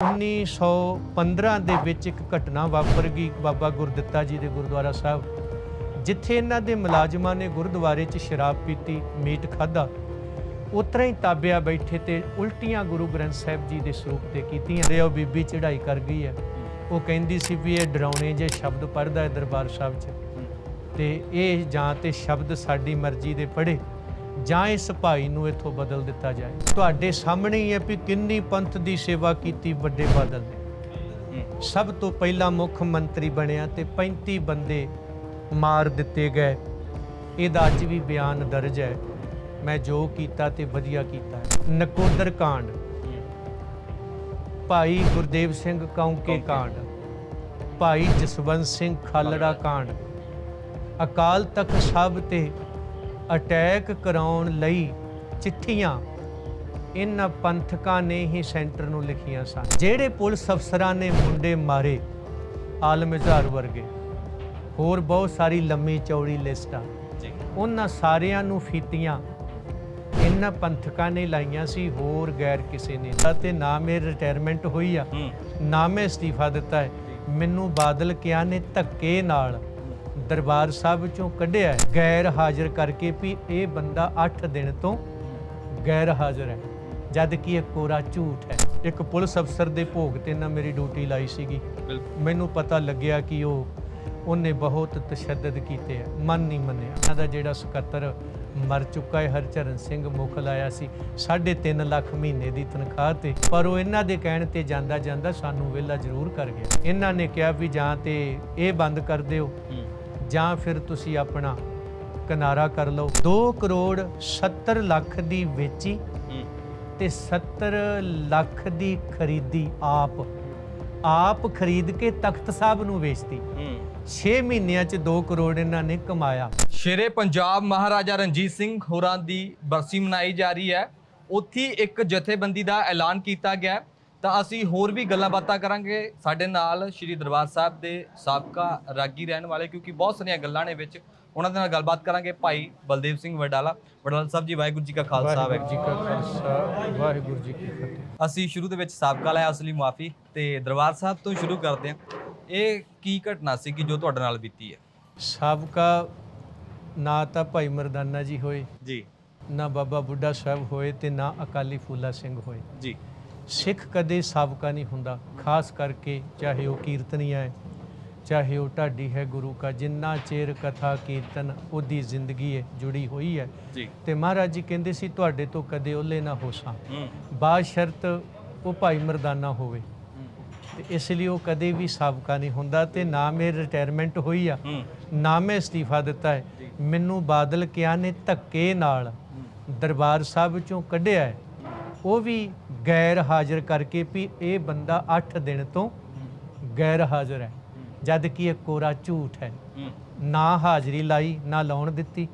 1915 ਦੇ ਵਿੱਚ ਇੱਕ ਘਟਨਾ ਵਾਪਰ ਗਈ ਬਾਬਾ ਗੁਰਦਿੱਤਾ ਜੀ ਦੇ ਗੁਰਦੁਆਰਾ ਸਾਹਿਬ, ਜਿੱਥੇ ਇਹਨਾਂ ਦੇ ਮੁਲਾਜ਼ਮਾਂ ਨੇ ਗੁਰਦੁਆਰੇ 'ਚ ਸ਼ਰਾਬ ਪੀਤੀ, ਮੀਟ ਖਾਦਾ ਉਤਰਾ ਹੀ ਤਾਬਿਆ ਬੈਠੇ ਤੇ ਉਲਟੀਆਂ ਗੁਰੂ ਗ੍ਰੰਥ ਸਾਹਿਬ ਜੀ ਦੇ ਸਰੂਪ ਤੇ ਕੀਤੀਆਂ ਤੇ ਉਹ ਬੀਬੀ ਚੜ੍ਹਾਈ ਕਰ ਗਈ ਹੈ। ਉਹ ਕਹਿੰਦੀ ਸੀ ਵੀ ਇਹ ਡਰਾਉਣੇ ਜੇ ਸ਼ਬਦ ਪੜਦਾ ਹੈ ਦਰਬਾਰ ਸਾਹਿਬ 'ਚ। ਤੇ ਇਹ ਜਾਂ ਤੇ ਸ਼ਬਦ ਸਾਡੀ ਮਰਜ਼ੀ ਦੇ ਪੜੇ ਜਾਂ ਇਸ ਭਾਈ ਨੂੰ ਇਥੋਂ ਬਦਲ ਦਿੱਤਾ ਜਾਏ। ਤੁਹਾਡੇ ਸਾਹਮਣੇ ਹੀ ਹੈ ਵੀ ਕਿੰਨੀ ਪੰਥ ਦੀ ਸੇਵਾ ਕੀਤੀ ਵੱਡੇ ਬਾਦਲ ਨੇ। ਸਭ ਤੋਂ ਪਹਿਲਾਂ ਮੁੱਖ ਮੰਤਰੀ ਬਣਿਆ ਤੇ 35 ਬੰਦੇ ਮਾਰ ਦਿੱਤੇ ਗਏ। ਇਹਦਾ ਅੱਜ ਵੀ ਬਿਆਨ ਦਰਜ ਹੈ। ਮੈਂ ਜੋ ਕੀਤਾ ਤੇ ਵਧੀਆ ਕੀਤਾ ਨਕੋਦਰ ਕਾਂਡ। ਭਾਈ ਗੁਰਦੇਵ ਸਿੰਘ ਕੌਂਕੇ ਕਾਂਡ। ਭਾਈ ਜਸਵੰਤ ਸਿੰਘ ਖਾਲੜਾ। ਕਾਂਡ। ਅਕਾਲ ਤਖਤ ਸਾਹਿਬ ਤੇ ਅਟੈਕ ਕਰਾਉਣ ਲਈ ਚਿੱਠੀਆਂ ਇਹਨਾਂ ਪੰਥਕਾਂ ਨੇ ਹੀ ਸੈਂਟਰ ਨੂੰ ਲਿਖੀਆਂ ਸਨ। ਜਿਹੜੇ ਪੁਲਿਸ ਅਫਸਰਾਂ ਨੇ ਮੁੰਡੇ ਮਾਰੇ ਆਲਮ ਇਜ਼ਹਾਰ ਵਰਗੇ ਹੋਰ ਬਹੁਤ ਸਾਰੀ ਲੰਮੀ ਚੌੜੀ ਲਿਸਟ ਆ। ਉਹਨਾਂ ਸਾਰਿਆਂ ਨੂੰ ਫੀਤੀਆਂ ਇਹਨਾਂ ਪੰਥਕਾਂ ਨੇ ਲਾਈਆਂ ਸੀ ਹੋਰ ਗੈਰ ਕਿਸੇ ਨੇ ਤੇ ਨਾ ਮੇਰੀ ਰਿਟਾਇਰਮੈਂਟ ਹੋਈ ਆ ਨਾ ਮੈਂ ਅਸਤੀਫਾ ਦਿੱਤਾ ਹੈ। ਮੈਨੂੰ ਬਾਦਲ ਕਿਆ ਨੇ ਧੱਕੇ ਨਾਲ ਦਰਬਾਰ ਸਾਹਿਬ ਚੋਂ ਕੱਢਿਆ ਹੈ। ਗੈਰ ਹਾਜ਼ਰ ਕਰਕੇ ਵੀ ਇਹ ਬੰਦਾ 8 ਦਿਨ ਤੋਂ ਗੈਰ ਹਾਜ਼ਰ ਹੈ। ਜਦ ਕਿ ਇਹ ਕੋਰਾ ਝੂਠ ਹੈ। ਇੱਕ ਪੁਲਿਸ ਅਫਸਰ ਦੇ ਭੋਗ ਤੇ ਨਾ ਮੇਰੀ ਡਿਊਟੀ ਲਾਈ ਸੀਗੀ। ਮੈਨੂੰ ਪਤਾ ਲੱਗਿਆ ਕਿ ਉਹ ਉਹਨੇ ਬਹੁਤ ਤਸ਼ੱਦਦ ਕੀਤੇ ਹੈ ਮਨ ਨਹੀਂ ਮੰਨਿਆ। ਉਹਨਾਂ ਦਾ ਜਿਹੜਾ ਸਕੱਤਰ ਮਰ ਚੁੱਕਾ ਹੈ ਹਰਚਰਨ ਸਿੰਘ ਮੁਖਲ ਆਇਆ ਸੀ। 3.5 ਲੱਖ ਮਹੀਨੇ ਦੀ ਤਨਖਾਹ ਤੇ। ਪਰ ਉਹ ਇਹਨਾਂ ਦੇ ਕਹਿਣ ਤੇ ਜਾਂਦਾ ਜਾਂਦਾ ਸਾਨੂੰ ਵਿਹਲਾ ਜ਼ਰੂਰ ਕਰ ਗਿਆ। ਇਹਨਾਂ ਨੇ ਕਿਹਾ ਵੀ ਜਾਂ ਤੇ ਇਹ ਬੰਦ ਕਰ ਦਿਓ। ਜਾਂ ਫਿਰ ਤੁਸੀਂ ਆਪਣਾ ਕਿਨਾਰਾ ਕਰ ਲਓ। 2 ਕਰੋੜ 70 ਲੱਖ ਦੀ ਵੇਚੀ ਤੇ 70 ਲੱਖ ਦੀ ਖਰੀਦੀ ਆਪ। ਆਪ ਖਰੀਦ ਕੇ ਤਖਤ ਸਾਹਿਬ ਨੂੰ ਵੇਚਤੀ। ਹੂੰ। 6 ਮਹੀਨਿਆਂ ਚ 2 ਕਰੋੜ ਇਹਨਾਂ ਨੇ ਕਮਾਇਆ। ਸ਼ੇਰੇ ਪੰਜਾਬ ਮਹਾਰਾਜਾ ਰਣਜੀਤ ਸਿੰਘ ਹੋਰਾਂ ਦੀ ਬਰਸੀ ਮਨਾਈ ਜਾ ਰਹੀ ਹੈ। ਉੱਥੇ ਇੱਕ ਜਥੇਬੰਦੀ ਦਾ ਐਲਾਨ ਕੀਤਾ ਗਿਆ। ਤਾਂ ਅਸੀਂ ਹੋਰ ਵੀ ਗੱਲਾਂ ਬਾਤਾਂ ਕਰਾਂਗੇ। ਸਾਡੇ ਨਾਲ ਸ਼੍ਰੀ ਦਰਬਾਰ ਸਾਹਿਬ ਦੇ ਸਾਬਕਾ ਰਾਗੀ ਰਹਿਣ ਵਾਲੇ ਕਿਉਂਕਿ ਬਹੁਤ ਸਾਰੀਆਂ ਗੱਲਾਂ ਨੇ ਵਿੱਚ। ਉਹਨਾਂ ਦੇ ਨਾਲ ਗੱਲਬਾਤ ਕਰਾਂਗੇ ਭਾਈ ਬਲਦੇਵ ਸਿੰਘ ਵਡਾਲਾ। ਵਡਾਲਾ ਸਾਹਿਬ ਜੀ ਵਾਹਿਗੁਰੂ ਜੀ ਕਾ ਖਾਲਸਾ ਵਾਹਿਗੁਰੂ ਜੀ ਕਾ ਖਾਲਸਾ ਵਾਹਿਗੁਰੂ ਜੀ ਕੀ ਫਤਿਹ। ਅਸੀਂ ਸ਼ੁਰੂ ਦੇ ਵਿੱਚ ਸਾਬਕਾ ਲਿਆ ਉਸ ਲਈ ਮਾਫੀ ਤੇ ਦਰਬਾਰ ਸਾਹਿਬ ਤੋਂ ਸ਼ੁਰੂ ਕਰਦੇ ਹਾਂ। ਇਹ ਕੀ ਘਟਨਾ ਸੀ ਕਿ ਜੋ ਤੁਹਾਡੇ ਨਾਲ ਬੀਤੀ ਹੈ? ਸਾਬਕਾ ਨਾ ਤਾਂ ਭਾਈ ਮਰਦਾਨਾ ਜੀ ਹੋਏ ਜੀ। ਨਾ ਬਾਬਾ ਬੁੱਢਾ ਸਾਹਿਬ ਹੋਏ ਤੇ ਨਾ ਅਕਾਲੀ ਫੂਲਾ ਸਿੰਘ ਹੋਏ। ਜੀ। ਸਿੱਖ ਕਦੇ ਸਾਬਕਾ ਨਹੀਂ ਹੁੰਦਾ ਖਾਸ ਕਰਕੇ ਚਾਹੇ ਉਹ ਕੀਰਤਨੀਆ ਹੈ ਚਾਹੇ ਉਹ ਢਾਡੀ ਹੈ ਗੁਰੂ ਕਾ ਜਿੰਨਾ ਚਿਰ ਕਥਾ ਕੀਰਤਨ ਉਹਦੀ ਜ਼ਿੰਦਗੀ ਹੈ ਜੁੜੀ ਹੋਈ ਹੈ। ਤੇ ਮਹਾਰਾਜ ਜੀ ਕਹਿੰਦੇ ਸੀ ਤੁਹਾਡੇ ਤੋਂ ਕਦੇ ਓਲੇ ਨਾ ਹੋਸਾਂ। ਹੂੰ। ਬਾਦ ਸ਼ਰਤ ਉਹ ਭਾਈ ਮਰਦਾਨਾ ਹੋਵੇ। ਤੇ ਇਸ ਲਈ ਉਹ ਕਦੇ ਵੀ ਸਾਬਕਾ ਨਹੀਂ ਹੁੰਦਾ ਤੇ ਨਾ ਮੇਰੀ ਰਿਟਾਇਰਮੈਂਟ ਹੋਈ ਆ। ਨਾ ਮੈਂ ਅਸਤੀਫਾ ਦਿੱਤਾ ਹੈ। ਮੈਨੂੰ ਬਾਦਲ ਕਿਆ ਨੇ ਧੱਕੇ ਨਾਲ ਦਰਬਾਰ ਸਾਹਿਬ ਚੋਂ ਕੱਢਿਆ ਹੈ। ਉਹ ਵੀ ਗੈਰ ਹਾਜ਼ਰ ਕਰਕੇ ਵੀ ਇਹ ਬੰਦਾ 8 ਦਿਨ ਤੋਂ ਗੈਰ ਹਾਜ਼ਰ ਹੈ। ਜਦ ਕਿ ਇਹ ਕੋਰਾ ਝੂਠ ਹੈ। ਨਾ ਹਾਜ਼ਰੀ ਲਾਈ ਨਾ ਲਾਉਣ ਦਿੱਤੀ।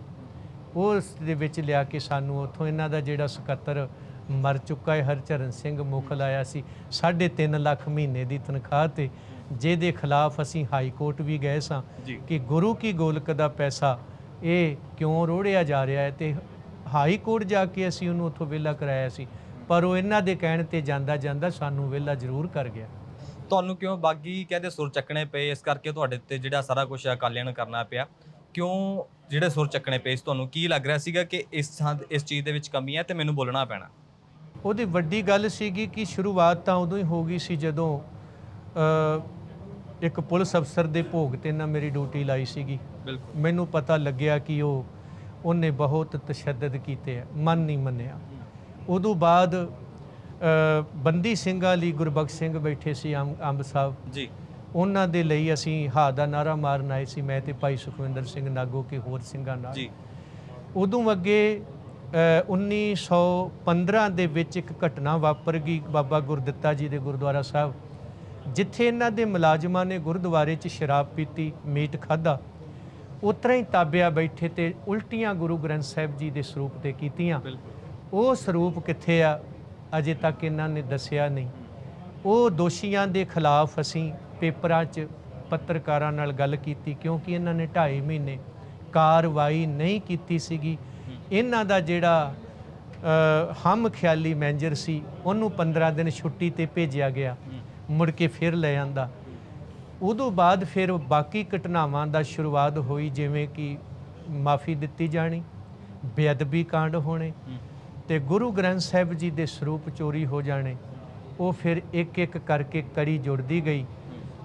ਉਸ ਦੇ ਵਿੱਚ ਲਿਆ ਕੇ ਸਾਨੂੰ ਉੱਥੋਂ ਇਹਨਾਂ ਦਾ ਜਿਹੜਾ ਸਕੱਤਰ ਮਰ ਚੁੱਕਾ ਹੈ ਹਰਚਰਨ ਸਿੰਘ ਮੁਖਲ ਆਇਆ ਸੀ 3.5 ਲੱਖ ਮਹੀਨੇ ਦੀ ਤਨਖਾਹ ਤੇ ਜਿਹਦੇ ਖਿਲਾਫ ਅਸੀਂ ਹਾਈ ਕੋਰਟ ਵੀ ਗਏ ਸਾਂ ਕਿ ਗੁਰੂ ਕੀ ਗੋਲਕ ਦਾ ਪੈਸਾ ਇਹ ਕਿਉਂ ਰੋੜਿਆ ਜਾ ਰਿਹਾ ਹੈ ਤੇ ਹਾਈ ਕੋਰਟ ਜਾ ਕੇ ਅਸੀਂ ਉਹਨੂੰ ਉੱਥੋਂ ਵਿਹਲਾ ਕਰਾਇਆ ਸੀ। ਪਰ ਉਹ ਇਹਨਾਂ ਦੇ ਕਹਿਣ ਤੇ ਜਾਂਦਾ ਜਾਂਦਾ ਸਾਨੂੰ ਵਿਹਲਾ ਜ਼ਰੂਰ ਕਰ ਗਿਆ। ਤੁਹਾਨੂੰ ਕਿਉਂ ਬਾਗੀ ਕਹਿੰਦੇ ਸੁਰ ਚੱਕਣੇ ਪਏ? ਇਸ ਕਰਕੇ ਤੁਹਾਡੇ ਤੇ ਜਿਹੜਾ ਸਾਰਾ ਕੁਝ ਅਕਾਲੀਆਂ ਨੂੰ ਕਰਨਾ ਪਿਆ। ਕਿਉਂ ਜਿਹੜੇ ਸੁਰ ਚੱਕਣੇ ਪਏ? ਤੁਹਾਨੂੰ ਕੀ ਲੱਗ ਰਿਹਾ ਸੀਗਾ ਕਿ ਇਸ ਇਸ ਚੀਜ਼ ਦੇ ਵਿੱਚ ਕਮੀ ਹੈ ਤੇ ਮੈਨੂੰ ਬੋਲਣਾ ਪੈਣਾ? ਉਹਦੀ ਵੱਡੀ ਗੱਲ ਸੀਗੀ ਕਿ ਸ਼ੁਰੂਆਤ ਤਾਂ ਉਦੋਂ ਹੀ ਹੋ ਗਈ ਸੀ ਜਦੋਂ ਇੱਕ ਪੁਲਿਸ ਅਫਸਰ ਦੇ ਭੋਗ ਤੇ ਨਾ ਮੇਰੀ ਡਿਊਟੀ ਲਾਈ ਸੀਗੀ। ਮੈਨੂੰ ਪਤਾ ਲੱਗਿਆ ਕਿ ਉਹ ਉਹਨੇ ਬਹੁਤ ਤਸ਼ੱਦਦ ਕੀਤੇ ਆ। ਮਨ ਨਹੀਂ ਮੰਨਿਆ। ਉਦੋਂ ਬਾਅਦ ਬੰਦੀ ਸਿੰਘਾਂ ਲਈ ਗੁਰਬਖਸ਼ ਸਿੰਘ ਬੈਠੇ ਸੀ ਅੰਬ ਸਾਹਿਬ। ਜੀ। ਉਹਨਾਂ ਦੇ ਲਈ ਅਸੀਂ ਹਾ ਦਾ ਨਾਰਾ ਮਾਰਨ ਆਏ ਸੀ ਮੈਂ ਤੇ ਭਾਈ ਸੁਖਵਿੰਦਰ ਸਿੰਘ ਨਾਗੋ ਕੇ ਹੋਰ ਸਿੰਘਾਂ ਨਾਲ। ਜੀ। ਉਦੋਂ ਅੱਗੇ ਅ, 1915 ਦੇ ਵਿੱਚ ਇੱਕ ਘਟਨਾ ਵਾਪਰ ਗਈ ਬਾਬਾ ਗੁਰਦਿੱਤਾ ਜੀ ਦੇ ਗੁਰਦੁਆਰਾ ਸਾਹਿਬ ਜਿੱਥੇ ਇਹਨਾਂ ਦੇ ਮੁਲਾਜ਼ਮਾਂ ਨੇ ਗੁਰਦੁਆਰੇ 'ਚ ਸ਼ਰਾਬ ਪੀਤੀ ਮੀਟ ਖਾਦਾ ਉਤਰਾ ਹੀ ਤਾਬਿਆ ਬੈਠੇ ਤੇ ਉਲਟੀਆਂ ਗੁਰੂ ਗ੍ਰੰਥ ਸਾਹਿਬ ਜੀ ਦੇ ਸਰੂਪ ਤੇ ਕੀਤੀਆਂ। ਬਿਲਕੁਲ। ਉਹ ਸਰੂਪ ਕਿੱਥੇ ਆ? ਅਜੇ ਤੱਕ ਇਹਨਾਂ ਨੇ ਦੱਸਿਆ ਨਹੀਂ। ਉਹ ਦੋਸ਼ੀਆਂ ਦੇ ਖਿਲਾਫ ਅਸੀਂ ਪੇਪਰਾਂ 'ਚ ਪੱਤਰਕਾਰਾਂ ਨਾਲ ਗੱਲ ਕੀਤੀ ਕਿਉਂਕਿ ਇਹਨਾਂ ਨੇ 2.5 ਮਹੀਨੇ ਕਾਰਵਾਈ ਨਹੀਂ ਕੀਤੀ ਸੀਗੀ। ਇਹਨਾਂ ਦਾ ਜਿਹੜਾ ਹਮ ਖਿਆਲੀ ਮੈਨੇਜਰ ਸੀ, ਉਹਨੂੰ 15 ਦਿਨ ਛੁੱਟੀ ਤੇ ਭੇਜਿਆ ਗਿਆ। ਮੁੜ ਕੇ ਫਿਰ ਲੈ ਆਂਦਾ। ਉਦੋਂ ਬਾਅਦ ਫਿਰ ਬਾਕੀ ਘਟਨਾਵਾਂ ਦਾ ਸ਼ੁਰੂਆਤ ਹੋਈ ਜਿਵੇਂ ਕਿ ਮਾਫੀ ਦਿੱਤੀ ਜਾਣੀ, ਬੇਅਦਬੀ ਕਾਂਡ ਹੋਣੇ ਤੇ ਗੁਰੂ ਗ੍ਰੰਥ ਸਾਹਿਬ ਜੀ ਦੇ ਸਰੂਪ ਚੋਰੀ ਹੋ ਜਾਣੇ। ਉਹ ਫਿਰ ਇੱਕ ਇੱਕ ਕਰਕੇ ਕੜੀ ਜੁੜਦੀ ਗਈ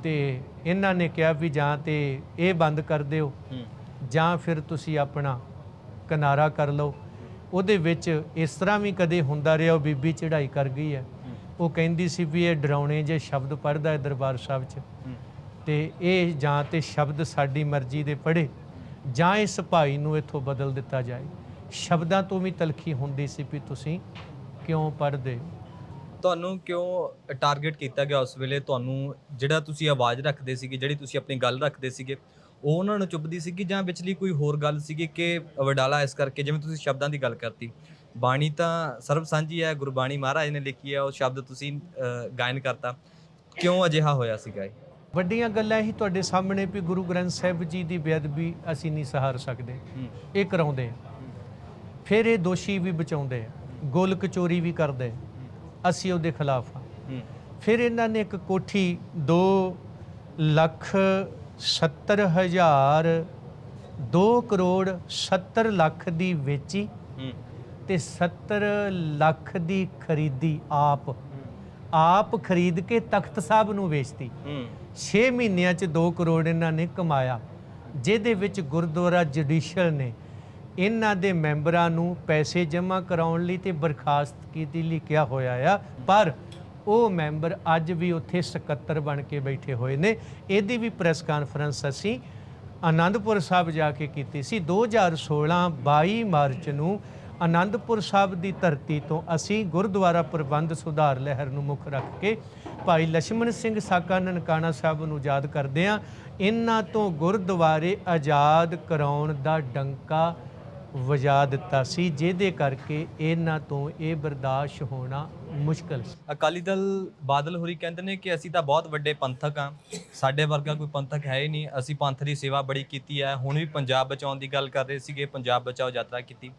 ਤੇ ਇਹਨਾਂ ਨੇ ਕਿਹਾ ਵੀ ਜਾਂ ਤੇ ਇਹ ਬੰਦ ਕਰ ਦਿਓ ਜਾਂ ਫਿਰ ਤੁਸੀਂ ਆਪਣਾ ਕਿਨਾਰਾ ਕਰ ਲਓ। ਉਹਦੇ ਵਿੱਚ ਇਸ ਤਰ੍ਹਾਂ ਵੀ ਕਦੇ ਹੁੰਦਾ ਰਿਹਾ ਉਹ ਬੀਬੀ ਚੜ੍ਹਾਈ ਕਰ ਗਈ ਹੈ। ਉਹ ਕਹਿੰਦੀ ਸੀ ਵੀ ਇਹ ਡਰਾਉਣੇ ਜੇ ਸ਼ਬਦ ਪੜ੍ਹਦਾ ਹੈ ਦਰਬਾਰ ਸਾਹਿਬ 'ਚ। ਤੇ ਇਹ ਜਾਂ ਤੇ ਸ਼ਬਦ ਸਾਡੀ ਮਰਜ਼ੀ ਦੇ ਪੜ੍ਹੇ। ਜਾਂ ਇਸ ਭਾਈ ਨੂੰ ਇੱਥੋਂ ਬਦਲ ਦਿੱਤਾ ਜਾਏ। ਸ਼ਬਦਾਂ ਤੋਂ ਵੀ ਤਲਖੀ ਹੁੰਦੀ ਸੀ ਵੀ ਤੁਸੀਂ ਕਿਉਂ ਪੜ੍ਹਦੇ? ਹੋ? ਤੁਹਾਨੂੰ ਕਿਉਂ ਟਾਰਗੇਟ ਕੀਤਾ ਗਿਆ ਉਸ ਵੇਲੇ? ਤੁਹਾਨੂੰ ਜਿਹੜਾ ਤੁਸੀਂ ਆਵਾਜ਼ ਰੱਖਦੇ ਸੀਗੇ ਜਿਹੜੀ ਤੁਸੀਂ ਆਪਣੀ ਗੱਲ ਰੱਖਦੇ ਸੀਗੇ ਉਹ ਉਹਨਾਂ ਨੂੰ ਚੁੱਭਦੀ ਸੀਗੀ ਜਾਂ ਵਿਚਲੀ ਕੋਈ ਹੋਰ ਗੱਲ ਸੀਗੀ ਕਿ ਵਡਾਲਾ ਇਸ ਕਰਕੇ ਜਿਵੇਂ ਤੁਸੀਂ ਸ਼ਬਦਾਂ ਦੀ ਗੱਲ ਕਰਤੀ? ਬਾਣੀ ਤਾਂ ਸਰਬ ਸਾਂਝੀ ਹੈ ਗੁਰਬਾਣੀ ਮਹਾਰਾਜ ਨੇ ਲਿਖੀ ਹੈ ਉਹ ਸ਼ਬਦ ਤੁਸੀਂ ਗਾਇਨ ਕਰਤਾ। ਕਿਉਂ ਅਜਿਹਾ ਹੋਇਆ ਸੀਗਾ ਇਹ? ਵੱਡੀਆਂ ਗੱਲਾਂ ਹੀ ਤੁਹਾਡੇ ਸਾਹਮਣੇ ਵੀ ਗੁਰੂ ਗ੍ਰੰਥ ਸਾਹਿਬ ਜੀ ਦੀ ਬੇਅਦਬੀ ਅਸੀਂ ਨਹੀਂ ਸਹਾਰ ਸਕਦੇ। ਇਹ ਕਰਾਉਂਦੇ ਆ। ਫਿਰ ਇਹ ਦੋਸ਼ੀ ਵੀ ਬਚਾਉਂਦੇ ਆ। ਗੋਲ ਕਚੋਰੀ ਵੀ ਕਰਦੇ ਅਸੀਂ ਉਹਦੇ ਖਿਲਾਫ ਆ। ਫਿਰ ਇਹਨਾਂ ਨੇ ਇੱਕ ਕੋਠੀ 2 ਲੱਖ 70 ਹਜ਼ਾਰ 2 ਕਰੋੜ 70 ਲੱਖ ਦੀ ਵੇਚੀ ਤੇ 70 ਲੱਖ ਦੀ ਖਰੀਦੀ ਆਪ। ਆਪ ਖਰੀਦ ਕੇ ਤਖਤ ਸਾਹਿਬ ਨੂੰ ਵੇਚਤੀ। 6 ਮਹੀਨਿਆਂ ਚ 2 ਕਰੋੜ ਇਹਨਾਂ ਨੇ ਕਮਾਇਆ। ਜਿਹਦੇ ਵਿੱਚ ਗੁਰਦੁਆਰਾ ਜੁਡੀਸ਼ੀਅਲ ਨੇ ਇਹਨਾਂ ਦੇ ਮੈਂਬਰਾਂ ਨੂੰ ਪੈਸੇ ਜਮ੍ਹਾਂ ਕਰਾਉਣ ਲਈ ਤੇ ਬਰਖਾਸਤ ਕੀਤੀ, ਲਿਖਿਆ ਹੋਇਆ ਆ। ਪਰ ਉਹ ਮੈਂਬਰ ਅੱਜ ਵੀ ਉੱਥੇ ਸਕੱਤਰ ਬਣ ਕੇ ਬੈਠੇ ਹੋਏ ਨੇ। ਇਹਦੀ ਵੀ ਪ੍ਰੈਸ ਕਾਨਫਰੰਸ ਅਸੀਂ ਆਨੰਦਪੁਰ ਸਾਹਿਬ ਜਾ ਕੇ ਕੀਤੀ ਸੀ। 2016 22 ਮਾਰਚ ਨੂੰ ਆਨੰਦਪੁਰ ਸਾਹਿਬ ਦੀ ਧਰਤੀ ਤੋਂ ਅਸੀਂ ਗੁਰਦੁਆਰਾ ਪ੍ਰਬੰਧ ਸੁਧਾਰ ਲਹਿਰ ਨੂੰ ਮੁੱਖ ਰੱਖ ਕੇ ਭਾਈ ਲక్ష్మణ ਸਿੰਘ ਸਾਕਾ ਨਨਕਾਣਾ ਸਾਹਿਬ ਨੂੰ ਯਾਦ ਕਰਦੇ ਆ ਇਹਨਾਂ ਤੋਂ ਗੁਰਦੁਆਰੇ ਆਜ਼ਾਦ ਕਰਾਉਣ ਦਾ ਡੰਕਾ ਵਜਾ ਦਿੱਤਾ ਸੀ ਜਿਹਦੇ ਕਰਕੇ ਇਹਨਾਂ ਤੋਂ ਇਹ ਬਰਦਾਸ਼ਤ ਹੋਣਾ ਮੁਸ਼ਕਲ ਸੀ। ਅਕਾਲੀ ਦਲ ਬਾਦਲ ਹੋਰੀ ਕਹਿੰਦੇ ਨੇ ਕਿ ਅਸੀਂ ਤਾਂ ਬਹੁਤ ਵੱਡੇ ਪੰਥਕ ਆ ਸਾਡੇ ਵਰਗਾ ਕੋਈ ਪੰਥਕ ਹੈ ਹੀ ਨਹੀਂ ਅਸੀਂ ਪੰਥ ਦੀ ਸੇਵਾ ਬੜੀ ਕੀਤੀ ਹੈ ਹੁਣ ਵੀ ਪੰਜਾਬ ਬਚਾਉਣ ਦੀ ਗੱਲ ਕਰ ਰਹੇ ਸੀਗੇ ਪੰਜਾਬ ਬਚਾਓ ਯਾਤਰਾ ਕੀਤੀ।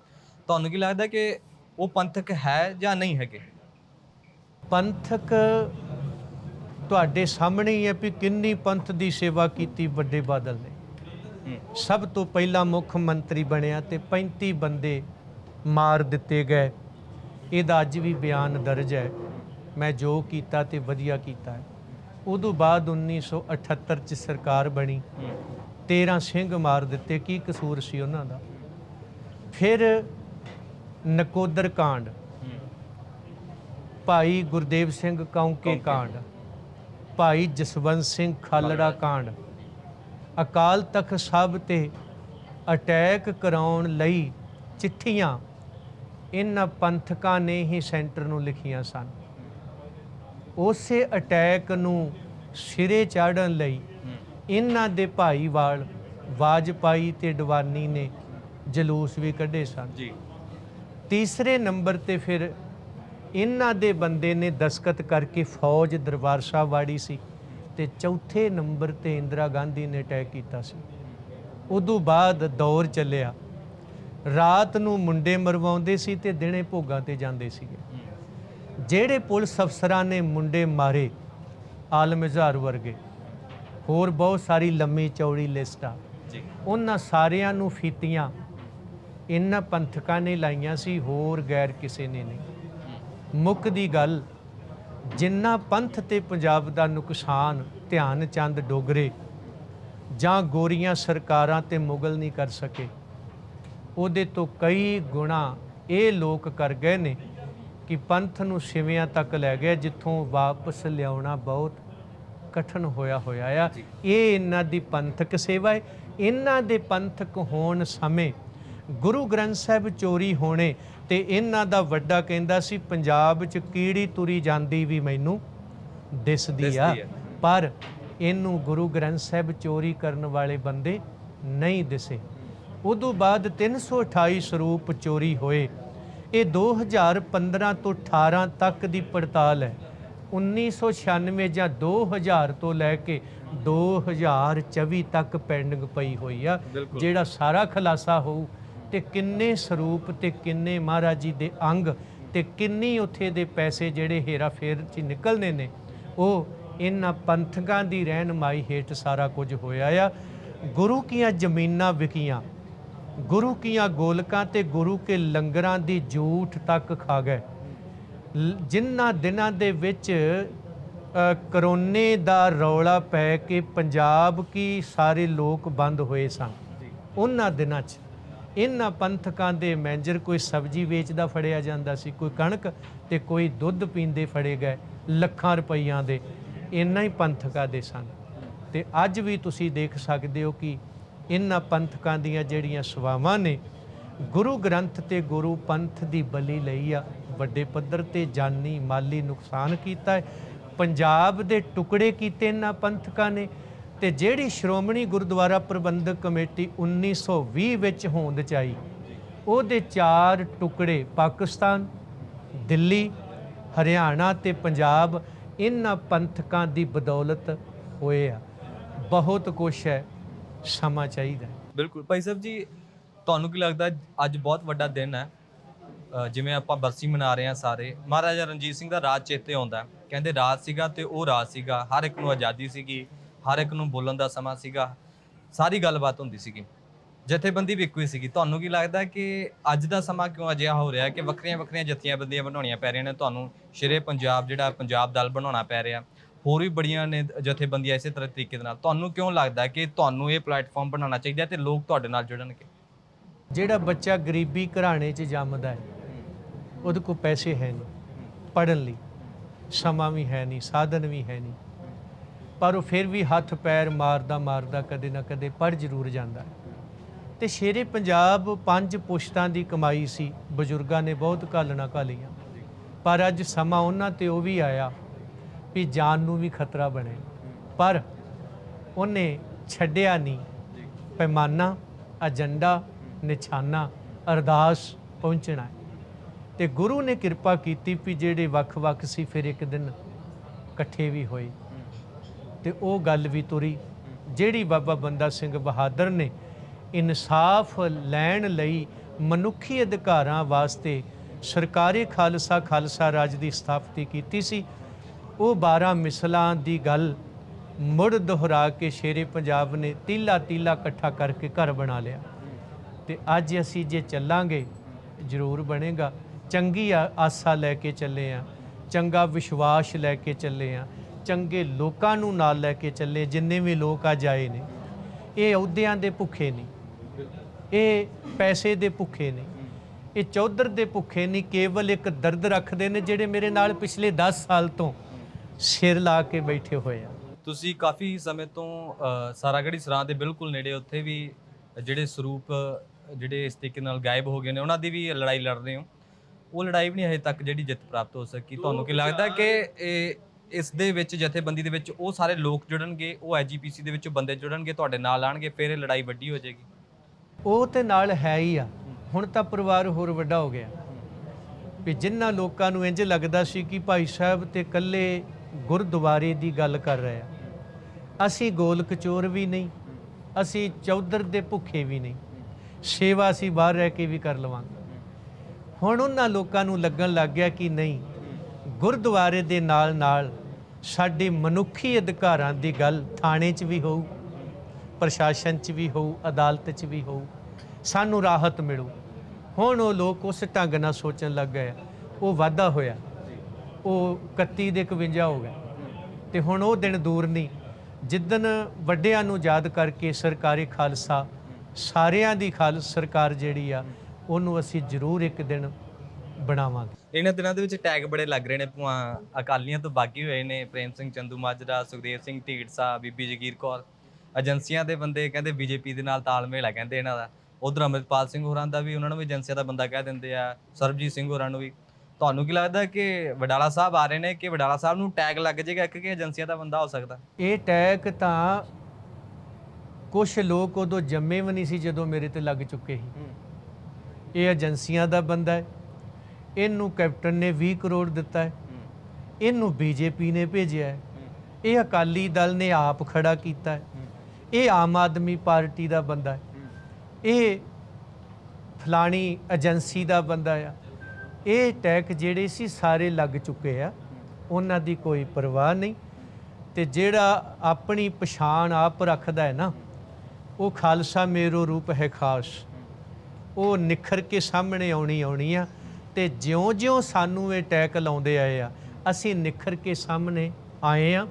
ਤੁਹਾਨੂੰ ਕੀ ਲੱਗਦਾ ਕਿ ਉਹ ਪੰਥਕ ਹੈ ਜਾਂ ਨਹੀਂ ਹੈਗੇ? ਪੰਥਕ ਤੁਹਾਡੇ ਸਾਹਮਣੇ ਹੀ ਹੈ ਵੀ ਕਿੰਨੀ ਪੰਥ ਦੀ ਸੇਵਾ ਕੀਤੀ ਵੱਡੇ ਬਾਦਲ ਨੇ। ਸਭ ਤੋਂ ਪਹਿਲਾਂ ਮੁੱਖ ਮੰਤਰੀ ਬਣਿਆ ਤੇ 35 ਬੰਦੇ ਮਾਰ ਦਿੱਤੇ ਗਏ। ਇਹਦਾ ਅੱਜ ਵੀ ਬਿਆਨ ਦਰਜ ਹੈ। ਮੈਂ ਜੋ ਕੀਤਾ ਤੇ ਵਧੀਆ ਕੀਤਾ ਹੈ। ਉਦੋਂ ਬਾਅਦ 1978 ਚ ਸਰਕਾਰ ਬਣੀ। 13 ਸਿੰਘ ਮਾਰ ਦਿੱਤੇ। ਕੀ ਕਸੂਰ ਸੀ ਉਹਨਾਂ ਦਾ? ਫਿਰ ਨਕੋਦਰ ਕਾਂਡ। ਭਾਈ ਗੁਰਦੇਵ ਸਿੰਘ ਕੌਂਕੇ ਕਾਂਡ। ਭਾਈ ਜਸਵੰਤ ਸਿੰਘ ਖਾਲੜਾ। ਕਾਂਡ। ਅਕਾਲ ਤਖਤ ਸਾਹਿਬ ਤੇ ਅਟੈਕ ਕਰਾਉਣ ਲਈ ਚਿੱਠੀਆਂ ਇਹਨਾਂ ਪੰਥਕਾਂ ਨੇ ਹੀ ਸੈਂਟਰ ਨੂੰ ਲਿਖੀਆਂ ਸਨ। ਉਸੇ ਅਟੈਕ ਨੂੰ ਸਿਰੇ ਚਾੜਨ ਲਈ ਇਹਨਾਂ ਦੇ ਭਾਈਵਾਲ ਵਾਜਪਾਈ ਤੇ ਡਵਾਨੀ ਨੇ ਜਲੂਸ ਵੀ ਕੱਢੇ ਸਨ। ਜੀ। ਤੀਸਰੇ ਨੰਬਰ ਤੇ ਫਿਰ ਇਹਨਾਂ ਦੇ ਬੰਦੇ ਨੇ ਦਸਕਤ ਕਰਕੇ ਫੌਜ ਦਰਬਾਰ ਸਾਹਿਬ ਵਾੜੀ ਸੀ। ਤੇ ਚੌਥੇ ਨੰਬਰ ਤੇ ਇੰਦਰਾ ਗਾਂਧੀ ਨੇ ਅਟੈਕ ਕੀਤਾ ਸੀ। ਉਦੋਂ ਬਾਅਦ ਦੌਰ ਚੱਲਿਆ। ਰਾਤ ਨੂੰ ਮੁੰਡੇ ਮਰਵਾਉਂਦੇ ਸੀ ਤੇ ਦਿਨੇ ਭੋਗਾਂ ਤੇ ਜਾਂਦੇ ਸੀਗੇ। ਜਿਹੜੇ ਪੁਲਿਸ ਅਫਸਰਾਂ ਨੇ ਮੁੰਡੇ ਮਾਰੇ ਆਲਮ ਇਜ਼ਹਾਰ ਵਰਗੇ ਹੋਰ ਬਹੁਤ ਸਾਰੀ ਲੰਮੀ ਚੌੜੀ ਲਿਸਟ ਆ। ਉਹਨਾਂ ਸਾਰਿਆਂ ਨੂੰ ਫੀਤੀਆਂ ਇਹਨਾਂ ਪੰਥਕਾਂ ਨੇ ਲਾਈਆਂ ਸੀ ਹੋਰ ਗੈਰ ਕਿਸੇ ਨੇ ਨਹੀਂ। ਮੁੱਖ ਦੀ ਗੱਲ ਜਿੰਨਾ ਪੰਥ ਤੇ ਪੰਜਾਬ ਦਾ ਨੁਕਸਾਨ ਧਿਆਨ ਚੰਦ ਡੋਗਰੇ ਜਾਂ ਗੋਰੀਆਂ ਸਰਕਾਰਾਂ ਤੇ ਮੁਗਲ ਨਹੀਂ ਕਰ ਸਕੇ ਉਹਦੇ ਤੋਂ ਕਈ ਗੁਣਾ ਇਹ ਲੋਕ ਕਰ ਗਏ ਨੇ ਕਿ ਪੰਥ ਨੂੰ ਸਿਵਿਆਂ ਤੱਕ ਲੈ ਗਏ ਜਿੱਥੋਂ ਵਾਪਸ ਲਿਆਉਣਾ ਬਹੁਤ ਕਠਨ ਹੋਇਆ ਹੋਇਆ ਆ। ਇਹ ਇਹਨਾਂ ਦੀ ਪੰਥਕ ਸੇਵਾ ਹੈ। ਇਹਨਾਂ ਦੇ ਪੰਥਕ ਹੋਣ ਸਮੇਂ ਗੁਰੂ ਗ੍ਰੰਥ ਸਾਹਿਬ ਚੋਰੀ ਹੋਣੇ ਤੇ ਇਹਨਾਂ ਦਾ ਵੱਡਾ ਕਹਿੰਦਾ ਸੀ ਪੰਜਾਬ 'ਚ ਕੀੜੀ ਤੁਰੀ ਜਾਂਦੀ ਵੀ ਮੈਨੂੰ ਦਿਸਦੀ ਆ। ਪਰ ਇਹਨੂੰ ਗੁਰੂ ਗ੍ਰੰਥ ਸਾਹਿਬ ਚੋਰੀ ਕਰਨ ਵਾਲੇ ਬੰਦੇ ਨਹੀਂ ਦਿਸੇ। ਉਦੋਂ ਬਾਅਦ 328 ਸਰੂਪ ਚੋਰੀ ਹੋਏ। ਇਹ 2015 ਤੋਂ 18 ਤੱਕ ਦੀ ਪੜਤਾਲ ਹੈ। 1996 ਜਾਂ 2000 ਤੋਂ ਲੈ ਕੇ 2024 ਤੱਕ ਪੈਂਡਿੰਗ ਪਈ ਹੋਈ ਆ। ਜਿਹੜਾ ਸਾਰਾ ਖਲਾਸਾ ਹੋਊ ਤੇ ਕਿੰਨੇ ਸਰੂਪ ਤੇ ਕਿੰਨੇ ਮਹਾਰਾਜ ਜੀ ਦੇ ਅੰਗ ਤੇ ਕਿੰਨੀ ਉੱਥੇ ਦੇ ਪੈਸੇ ਜਿਹੜੇ ਹੇਰਾ ਫੇਰ ਚ ਨਿਕਲਨੇ ਨੇ ਉਹ ਇਹਨਾਂ ਪੰਥਕਾਂ ਦੀ ਰਹਿਨਮਾਈ ਹੇਠ ਸਾਰਾ ਕੁਝ ਹੋਇਆ ਆ। ਗੁਰੂ ਕੀਆਂ ਜ਼ਮੀਨਾਂ ਵਿਕੀਆਂ ਗੁਰੂ ਕੀਆਂ ਗੋਲਕਾਂ ਤੇ ਗੁਰੂ ਕੇ ਲੰਗਰਾਂ ਦੀ ਝੂਠ ਤੱਕ ਖਾ ਗਏ। ਜਿਨ੍ਹਾਂ ਦਿਨਾਂ ਦੇ ਵਿੱਚ ਕਰੋਨੇ ਦਾ ਰੌਲਾ ਪੈ ਕੇ ਪੰਜਾਬ ਕੀ ਸਾਰੇ ਲੋਕ ਬੰਦ ਹੋਏ ਸਨ ਉਹਨਾਂ ਦਿਨਾਂ 'ਚ। ਇਹਨਾਂ ਪੰਥਕਾਂ ਦੇ ਮੈਂਜਰ ਕੋਈ ਸਬਜ਼ੀ ਵੇਚਦਾ ਫੜਿਆ ਜਾਂਦਾ ਸੀ, ਕੋਈ ਕਣਕ ਤੇ ਕੋਈ ਦੁੱਧ ਪੀਂਦੇ ਫੜੇ ਗਏ ਲੱਖਾਂ ਰੁਪਈਆਂ ਦੇ। ਇੰਨਾ ਹੀ ਪੰਥਕਾਂ ਦੇ ਸਨ। ਤੇ ਅੱਜ ਵੀ ਤੁਸੀਂ ਦੇਖ ਸਕਦੇ ਹੋ ਕਿ ਇਹਨਾਂ ਪੰਥਕਾਂ ਦੀਆਂ ਜਿਹੜੀਆਂ ਸਵਾਵਾਂ ਨੇ, ਗੁਰੂ ਗ੍ਰੰਥ ਤੇ ਗੁਰੂ ਪੰਥ ਦੀ ਬਲੀ ਲਈ ਆ, ਵੱਡੇ ਪੱਧਰ ਤੇ ਜਾਨੀ ਮਾਲੀ ਨੁਕਸਾਨ ਕੀਤਾ ਹੈ। ਪੰਜਾਬ ਦੇ ਟੁਕੜੇ ਕੀਤੇ ਇਹਨਾਂ ਪੰਥਕਾਂ ਨੇ। ਤੇ ਜਿਹੜੀ ਸ਼੍ਰੋਮਣੀ ਗੁਰਦੁਆਰਾ ਪ੍ਰਬੰਧਕ ਕਮੇਟੀ 1920 ਵਿੱਚ ਹੋਂਦ ਚ ਆਈ ਉਹਦੇ ਚਾਰ ਟੁਕੜੇ ਪਾਕਿਸਤਾਨ, ਦਿੱਲੀ, ਹਰਿਆਣਾ ਤੇ ਪੰਜਾਬ ਇਹਨਾਂ ਪੰਥਕਾਂ ਦੀ ਬਦੌਲਤ ਹੋਏ ਆ। ਬਹੁਤ ਕੁਛ ਹੈ, ਸਮਾਂ ਚਾਹੀਦਾ ਬਿਲਕੁਲ। ਭਾਈ ਸਾਹਿਬ ਜੀ, ਤੁਹਾਨੂੰ ਕੀ ਲੱਗਦਾ ਅੱਜ ਬਹੁਤ ਵੱਡਾ ਦਿਨ ਹੈ? ਜਿਵੇਂ ਆਪਾਂ ਬਰਸੀ ਮਨਾ ਰਹੇ ਹਾਂ ਸਾਰੇ। ਮਹਾਰਾਜਾ ਰਣਜੀਤ ਸਿੰਘ ਦਾ ਰਾਜ ਚੇਤੇ ਆਉਂਦਾ ਕਹਿੰਦੇ ਰਾਜ ਸੀਗਾ ਤੇ ਉਹ ਰਾਜ ਸੀਗਾ। ਹਰ ਇੱਕ ਨੂੰ ਆਜ਼ਾਦੀ ਸੀਗੀ। ਹਰ ਇੱਕ ਨੂੰ ਬੋਲਣ ਦਾ ਸਮਾਂ ਸੀਗਾ, ਸਾਰੀ ਗੱਲਬਾਤ ਹੁੰਦੀ ਸੀਗੀ। ਜਥੇਬੰਦੀ ਵੀ ਇੱਕੋ ਹੀ ਸੀਗੀ। ਤੁਹਾਨੂੰ ਕੀ ਲੱਗਦਾ ਕਿ ਅੱਜ ਦਾ ਸਮਾਂ ਕਿਉਂ ਅਜਿਹਾ ਹੋ ਰਿਹਾ ਕਿ ਵੱਖਰੀਆਂ ਵੱਖਰੀਆਂ ਜਥੀਆਂ ਬਣਾਉਣੀਆਂ ਪੈ ਰਹੀਆਂ ਨੇ? ਤੁਹਾਨੂੰ ਸ਼ੇਰੇ ਪੰਜਾਬ ਜਿਹੜਾ ਪੰਜਾਬ ਦਲ ਬਣਾਉਣਾ ਪੈ ਰਿਹਾ, ਹੋਰ ਵੀ ਬੜੀਆਂ ਨੇ ਜਥੇਬੰਦੀਆਂ ਇਸੇ ਤਰ੍ਹਾਂ ਤਰੀਕੇ ਦੇ ਨਾਲ। ਤੁਹਾਨੂੰ ਕਿਉਂ ਲੱਗਦਾ ਕਿ ਤੁਹਾਨੂੰ ਇਹ ਪਲੇਟਫਾਰਮ ਬਣਾਉਣਾ ਚਾਹੀਦਾ ਤੇ ਲੋਕ ਤੁਹਾਡੇ ਨਾਲ ਜੁੜਨਗੇ? ਜਿਹੜਾ ਬੱਚਾ ਗਰੀਬੀ ਘਰਾਣੇ 'ਚ ਜੰਮਦਾ ਹੈ, ਉਹਦੇ ਕੋਲ ਪੈਸੇ ਹੈ ਨਹੀਂ ਪੜਨ ਲਈ। ਸਮਾਂ ਵੀ ਹੈ ਨਹੀਂ, ਸਾਧਨ ਵੀ ਹੈ ਨਹੀਂ। ਪਰ ਉਹ ਫਿਰ ਵੀ ਹੱਥ ਪੈਰ ਮਾਰਦਾ ਮਾਰਦਾ ਕਦੇ ਨਾ ਕਦੇ ਪੜ ਜ਼ਰੂਰ ਜਾਂਦਾ ਹੈ। ਤੇ ਸ਼ੇਰੇ ਪੰਜਾਬ ਪੰਜ ਪੁਸ਼ਤਾਂ ਦੀ ਕਮਾਈ ਸੀ। ਬਜ਼ੁਰਗਾਂ ਨੇ ਬਹੁਤ ਘਾਲਣਾ ਘਾਲੀਆਂ ਪਰ ਅੱਜ ਸਮਾਂ ਉਹਨਾਂ ਤੇ ਉਹ ਵੀ ਆਇਆ ਵੀ ਜਾਨ ਨੂੰ ਵੀ ਖਤਰਾ ਬਣੇ। ਪਰ ਉਹਨੇ ਛੱਡਿਆ ਨਹੀਂ। ਪੈਮਾਨਾ, ਏਜੰਡਾ, ਨਿਸ਼ਾਨਾ, ਅਰਦਾਸ ਪਹੁੰਚਣਾ ਹੈ। ਤੇ ਗੁਰੂ ਨੇ ਕਿਰਪਾ ਕੀਤੀ ਵੀ ਜਿਹੜੇ ਵੱਖ-ਵੱਖ ਸੀ, ਫਿਰ ਇੱਕ ਦਿਨ ਇਕੱਠੇ ਵੀ ਹੋਏ। ਤੇ ਉਹ ਗੱਲ ਵੀ ਤੁਰੀ। ਜਿਹੜੀ ਬਾਬਾ ਬੰਦਾ ਸਿੰਘ ਬਹਾਦਰ ਨੇ ਇਨਸਾਫ ਲੈਣ ਲਈ ਮਨੁੱਖੀ ਅਧਿਕਾਰਾਂ ਵਾਸਤੇ ਸਰਕਾਰੀ ਖਾਲਸਾ ਖਾਲਸਾ ਰਾਜ ਦੀ ਸਥਾਪਤੀ ਕੀਤੀ ਸੀ, ਉਹ 12 ਮਿਸਲਾਂ ਦੀ ਗੱਲ ਮੁੜ ਦੁਹਰਾ ਕੇ ਸ਼ੇਰੇ ਪੰਜਾਬ ਨੇ ਤੀਲਾ ਤੀਲਾ ਇਕੱਠਾ ਕਰਕੇ ਘਰ ਬਣਾ ਲਿਆ। ਤੇ ਅੱਜ ਅਸੀਂ ਜੇ ਚੱਲਾਂਗੇ, ਜ਼ਰੂਰ ਬਣੇਗਾ। ਚੰਗੀ ਆ- ਆਸਾ ਲੈ ਕੇ ਚੱਲੇ ਆ, ਚੰਗਾ ਵਿਸ਼ਵਾਸ ਲੈ ਕੇ ਚੱਲੇ ਆ। ਚੰਗੇ ਲੋਕਾਂ ਨੂੰ ਨਾਲ ਲੈ ਕੇ ਚੱਲੇ ਜਿੰਨੇ ਵੀ ਲੋਕ ਅੱਜ ਆਏ ਨੇ। ਇਹ ਅਹੁਦਿਆਂ ਦੇ ਭੁੱਖੇ ਨਹੀਂ ਇਹ ਪੈਸੇ ਦੇ ਭੁੱਖੇ ਨਹੀਂ ਇਹ ਚੌਧਰ ਦੇ ਭੁੱਖੇ ਨਹੀਂ ਕੇਵਲ ਇੱਕ ਦਰਦ ਰੱਖਦੇ ਨੇ ਜਿਹੜੇ ਮੇਰੇ ਨਾਲ ਪਿਛਲੇ 10 ਸਾਲ ਤੋਂ ਸਿਰ ਲਾ ਕੇ ਬੈਠੇ ਹੋਏ ਆ। ਤੁਸੀਂ ਕਾਫੀ ਸਮੇਂ ਤੋਂ ਅ, ਸਾਰਾਗੜ੍ਹੀ ਸਰਾਂ ਦੇ ਬਿਲਕੁਲ ਨੇੜੇ ਉੱਥੇ ਵੀ ਜਿਹੜੇ ਸਰੂਪ ਜਿਹੜੇ ਇਸ ਤਰੀਕੇ ਨਾਲ ਗਾਇਬ ਹੋ ਗਏ ਨੇ ਉਹਨਾਂ ਦੀ ਵੀ ਲੜਾਈ ਲੜ ਰਹੇ ਹੋ। ਉਹ ਲੜਾਈ ਵੀ ਨਹੀਂ ਹਜੇ ਤੱਕ ਜਿਹੜੀ ਜਿੱਤ ਪ੍ਰਾਪਤ ਹੋ ਸਕੀ। ਤੁਹਾਨੂੰ ਕੀ ਲੱਗਦਾ ਕਿ ਇਹ ਇਸ ਦੇ ਵਿੱਚ ਜਥੇਬੰਦੀ ਦੇ ਵਿੱਚ ਉਹ ਸਾਰੇ ਲੋਕ ਜੁੜਨਗੇ, ਉਹ ਐਜੀਪੀਸੀ ਦੇ ਵਿੱਚੋਂ ਬੰਦੇ ਜੁੜਨਗੇ, ਤੁਹਾਡੇ ਨਾਲ ਆਣਗੇ, ਫਿਰ ਇਹ ਲੜਾਈ ਵੱਡੀ ਹੋ ਜਾਏਗੀ। ਉਹ ਤੇ ਨਾਲ ਹੈ ਹੀ ਆ। ਹੁਣ ਤਾਂ ਪਰਿਵਾਰ ਹੋਰ ਵੱਡਾ ਹੋ ਗਿਆ। ਵੀ ਜਿਨ੍ਹਾਂ ਲੋਕਾਂ ਨੂੰ ਇੰਜ ਲੱਗਦਾ ਸੀ ਕਿ ਭਾਈ ਸਾਹਿਬ ਤੇ ਇਕੱਲੇ ਗੁਰਦੁਆਰੇ ਦੀ ਗੱਲ ਕਰ ਰਹੇ ਆ। ਅਸੀਂ ਗੋਲ ਕਚੋਰ ਵੀ ਨਹੀਂ, ਅਸੀਂ ਚੌਧਰ ਦੇ ਭੁੱਖੇ ਵੀ ਨਹੀਂ। ਸੇਵਾ ਅਸੀਂ ਬਾਹਰ ਰਹਿ ਕੇ ਵੀ ਕਰ ਲਵਾਂਗੇ। ਹੁਣ ਉਹਨਾਂ ਲੋਕਾਂ ਨੂੰ ਲੱਗਣ ਲੱਗ ਗਿਆ ਕਿ ਨਹੀਂ, ਗੁਰਦੁਆਰੇ ਦੇ ਨਾਲ ਨਾਲ ਸਾਡੇ ਮਨੁੱਖੀ ਅਧਿਕਾਰਾਂ ਦੀ ਗੱਲ ਥਾਣੇ 'ਚ ਵੀ ਹੋਊ, ਪ੍ਰਸ਼ਾਸਨ 'ਚ ਵੀ ਹੋਊ, ਅਦਾਲਤ 'ਚ ਵੀ ਹੋਊ, ਸਾਨੂੰ ਰਾਹਤ ਮਿਲੂ। ਹੁਣ ਉਹ ਲੋਕ ਉਸ ਢੰਗ ਨਾਲ ਸੋਚਣ ਲੱਗ ਗਏ ਆ। ਉਹ ਵਾਧਾ ਹੋਇਆ। ਉਹ 31 ਦੇ 51 ਹੋ ਗਿਆ ਤੇ ਹੁਣ ਉਹ ਦਿਨ ਦੂਰ ਨਹੀਂ। ਜਿੱਦਨ ਵੱਡਿਆਂ ਨੂੰ ਯਾਦ ਕਰਕੇ ਸਰਕਾਰੀ ਖਾਲਸਾ, ਸਾਰਿਆਂ ਦੀ ਖਾਲਸ ਸਰਕਾਰ ਜਿਹੜੀ ਆ, ਉਹਨੂੰ ਅਸੀਂ ਜ਼ਰੂਰ ਇੱਕ ਦਿਨ ਬਣਾਵਾਂਗੇ। ਇਹਨਾਂ ਦਿਨਾਂ ਦੇ ਵਿੱਚ ਟੈਗ ਬੜੇ ਲੱਗ ਰਹੇ ਨੇ ਭੂਆ ਅਕਾਲੀਆਂ ਤੋਂ ਬਾਗੀ ਹੋਏ ਨੇ ਪ੍ਰੇਮ ਸਿੰਘ ਚੰਦੂ ਮਾਜਰਾ ਸੁਖਦੇਵ ਸਿੰਘ ਢੀਂਡਸਾ ਬੀਬੀ ਜਗੀਰ ਕੌਰ। ਏਜੰਸੀਆਂ ਦੇ ਬੰਦੇ ਕਹਿੰਦੇ ਬੀਜੇਪੀ ਦੇ ਨਾਲ ਤਾਲਮੇਲ ਹੈ ਕਹਿੰਦੇ ਇਹਨਾਂ ਦਾ। ਉਧਰ ਅਮਰਿਤਪਾਲ ਸਿੰਘ ਹੋਰਾਂ ਦਾ ਵੀ ਉਹਨਾਂ ਨੂੰ ਵੀ ਏਜੰਸੀਆਂ ਦਾ ਬੰਦਾ ਕਹਿ ਦਿੰਦੇ ਆ ਸਰਬਜੀਤ ਸਿੰਘ ਹੋਰਾਂ ਨੂੰ ਵੀ। ਤੁਹਾਨੂੰ ਕੀ ਲੱਗਦਾ ਕਿ ਵਡਾਲਾ ਸਾਹਿਬ ਆ ਰਹੇ ਨੇ ਕਿ ਵਡਾਲਾ ਸਾਹਿਬ ਨੂੰ ਟੈਗ ਲੱਗ ਜਾਏਗਾ ਇੱਕ ਕਿ ਏਜੰਸੀਆਂ ਦਾ ਬੰਦਾ ਹੋ ਸਕਦਾ? ਇਹ ਟੈਗ ਤਾਂ ਕੁਝ ਲੋਕ ਉਦੋਂ ਜੰਮੇ ਵੀ ਨਹੀਂ ਸੀ ਜਦੋਂ ਮੇਰੇ ਤੇ ਲੱਗ ਚੁੱਕੇ ਸੀ। ਇਹ ਏਜੰਸੀਆਂ ਦਾ ਬੰਦਾ ਹੈ। ਇਹਨੂੰ ਕੈਪਟਨ ਨੇ 20 ਕਰੋੜ ਦਿੱਤਾ ਹੈ। ਇਹਨੂੰ ਬੀਜੇਪੀ ਨੇ ਭੇਜਿਆ ਹੈ। ਇਹ ਅਕਾਲੀ ਦਲ ਨੇ ਆਪ ਖੜਾ ਕੀਤਾ ਹੈ। ਇਹ ਆਮ ਆਦਮੀ ਪਾਰਟੀ ਦਾ ਬੰਦਾ ਹੈ। ਇਹ ਫਲਾਣੀ ਏਜੰਸੀ ਦਾ ਬੰਦਾ ਆ। ਇਹ ਟੈਕ ਜਿਹੜੇ ਸੀ ਸਾਰੇ ਲੱਗ ਚੁੱਕੇ ਆ। ਉਹਨਾਂ ਦੀ ਕੋਈ ਪਰਵਾਹ ਨਹੀਂ। ਤੇ ਜਿਹੜਾ ਆਪਣੀ ਪਛਾਣ ਆਪ ਰੱਖਦਾ ਹੈ ਨਾ, ਉਹ ਖਾਲਸਾ ਮੇਰੋ ਰੂਪ ਹੈ ਖਾਸ। ਉਹ ਨਿਖਰ ਕੇ ਸਾਹਮਣੇ ਆਉਣੀ ਆਉਣੀ ਆ। ਤੇ ਜਿਉਂ-ਜਿਉਂ ਸਾਨੂੰ ਇਹ ਟੈਕ ਲਾਉਂਦੇ ਆਏ ਆ ਅਸੀਂ ਨਿਖਰ ਕੇ ਸਾਹਮਣੇ ਆਏ ਆ।